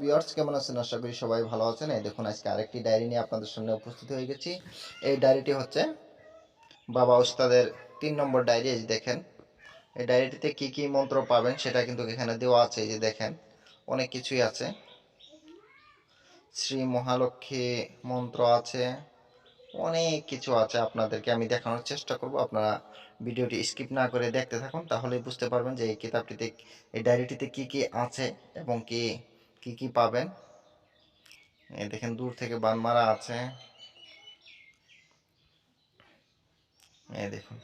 Viewers কেমন আছেন? আশা করি সবাই ভালো আছেন। এই দেখুন, আজকে আরেকটি ডায়েরি নিয়ে আপনাদের সামনে উপস্থিত হয়ে গেছি। এই ডায়েরিটি হচ্ছে বাবা উস্তাদের তিন নম্বর ডায়েরি এই দেখেন। এই ডায়েরিটিতে কি কি মন্ত্র পাবেন সেটা কিন্তু এখানে দেওয়া আছে, এই যে দেখেন। অনেক কিছুই আছে। শ্রী মহালক্ষ্মী মন্ত্র আছে। অনেক কিছু আছে আপনাদেরকে আমি দেখানোর চেষ্টা করব। আপনারা ভিডিওটি স্কিপ না করে দেখতে থাকুন, তাহলেই বুঝতে পারবেন যে এই কিতাবটিতে, এই ডায়েরিটিতে কি কি আছে এবং কি কি কি পাবেন? এই দেখেন, দূর থেকে বান মারা আছে। এই দেখুন।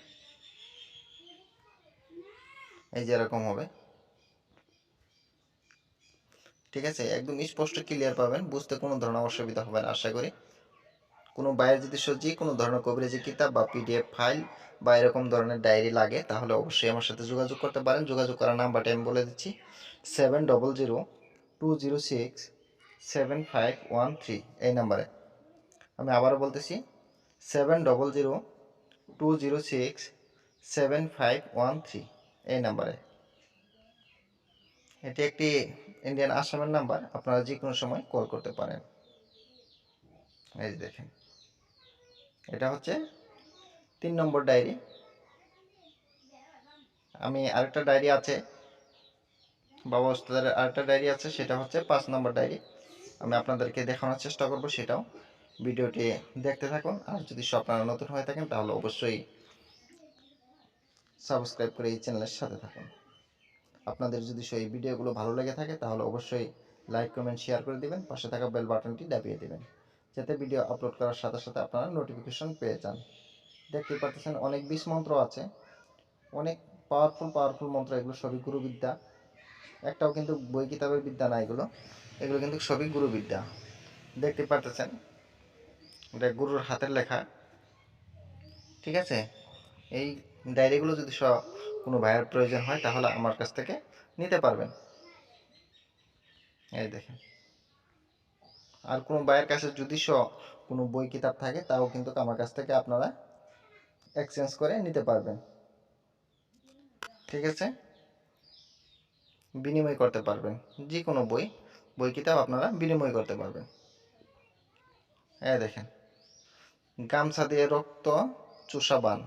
এই যে এরকম হবে। ঠিক আছে? একদম স্পষ্ট ক্লিয়ার পাবেন। বুঝতে কোনো ধরনের অসুবিধা হবে না, আশা করি। কোনো বাইরের যদি সজ্জি, কোনো ধরনের কবিরাজি কিতাব বা পিডিএফ ফাইল বা এরকম ধরনের ডায়েরি লাগে, তাহলে অবশ্যই আমার সাথে যোগাযোগ করতে পারেন। যোগাযোগ করার নাম্বারটা আমি বলে দিচ্ছি seven double zero two zero six seven five one three এই নাম্বারে। আমি আবারও বলতেছি seven double zero two zero six seven five one three এই নাম্বারে। এটি একটি ইন্ডিয়ান আসামের নাম্বার আপনারা যে কোনো সময় কল করতে পারেন। এই দেখেন, এটা হচ্ছে তিন নম্বর ডায়েরি আমি আরেকটা ডায়েরি আছে বাবা, ওস্তাদের আরেকটা ডায়েরি আছে, সেটা হচ্ছে পাঁচ নম্বর ডায়েরি আমি আপনাদেরকে দেখানোর চেষ্টা করব সেটাও। ভিডিওটি দেখতে থাকুন, আর যদি আপনারা নতুন হয়ে থাকেন, তাহলে অবশ্যই সাবস্ক্রাইব করে এই চ্যানেলের সাথে থাকুন। আপনাদের যদি সেই ভিডিওগুলো ভালো লেগে থাকে, তাহলে অবশ্যই লাইক কমেন্ট শেয়ার করে দিবেন, পাশে থাকা বেল বাটনটি দাবিয়ে দিবেন, যাতে ভিডিও আপলোড করার সাথে সাথে আপনারা নোটিফিকেশন পেয়ে যান। দেখতে পাচ্ছেন অনেক বিষ মন্ত্র আছে, অনেক পাওয়ারফুল পাওয়ারফুল মন্ত্র, এগুলো সবই গুরুবিদ্যা। একটাও কিন্তু বই, কিতাবের বিদ্যা না এগুলো। এগুলো কিন্তু সবই গুরুবিদ্যা। দেখতে পাচ্ছেন এটা গুরুর হাতের লেখা। ঠিক আছে? এই ডায়েরিগুলো যদি সব কোনো ভাইয়ের প্রয়োজন হয়, তাহলে আমার কাছ থেকে নিতে পারবেন। এই দেখেন। আর কোনো ভাইয়ের কাছে যদি স, কোনো বই, কিতাব থাকে, তাও কিন্তু আমার কাছ থেকে আপনারা এক্সচেঞ্জ করে নিতে পারবেন। ঠিক আছে? বিনিময় করতে পারবেন। যে কোনো বই বই কিতাব আপনারা বিনিময় করতে পারবেন। এই দেখেন, গামছা দিয়ে রক্ত চুষা বান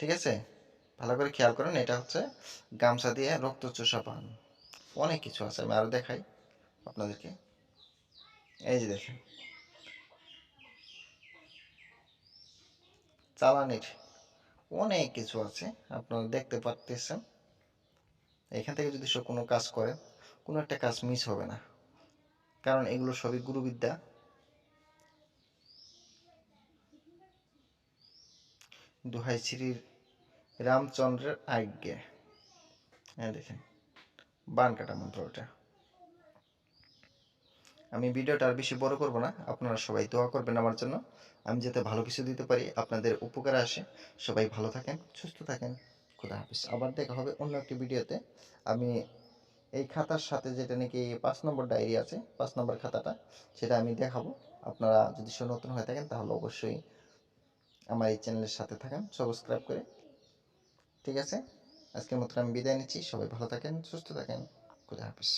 ঠিক আছে? ভালো করে খেয়াল করেন, এটা হচ্ছে গামছা দিয়ে রক্ত চুষা পান অনেক কিছু আছে, আমি আরও দেখাই আপনাদেরকে। এই যে দেখেন, চালানির অনেক কিছু আছে, আপনারা দেখতে পারতেছেন। এখান থেকে যদি সব কোনো কাজ করে, কোনো একটা কাজ মিস হবে না। কারণ এগুলো সবই গুরুবিদ্যা। দোহাই শ্রীর রামচন্দ্রের আজ্ঞে। হ্যাঁ দেখেন। বান কাটা মন্ত্র ওটা। আমি ভিডিওটা আর বেশি বড় করব না। আপনারা সবাই দোয়া করবেন আমার জন্য। আমি যাতে ভালো কিছু দিতে পারি, আপনাদের উপকারে আসে। সবাই ভালো থাকেন, সুস্থ থাকেন। খুদা হাফিজ। আবার দেখা হবে অন্য একটি ভিডিওতে। আমি এই খাতার সাথে যেটা নাকি পাঁচ নম্বর ডায়েরি আছে, পাঁচ নম্বর খাতাটা, সেটা আমি দেখাবো। আপনারা যদি সে নতুন হয়ে থাকেন, তাহলে অবশ্যই আমার এই চ্যানেলের সাথে থাকেন, সাবস্ক্রাইব করে। ঠিক আছে? আজকের মতো আমি বিদায় নিচ্ছি। সবাই ভালো থাকেন, সুস্থ থাকেন। খুদা হাফিজ।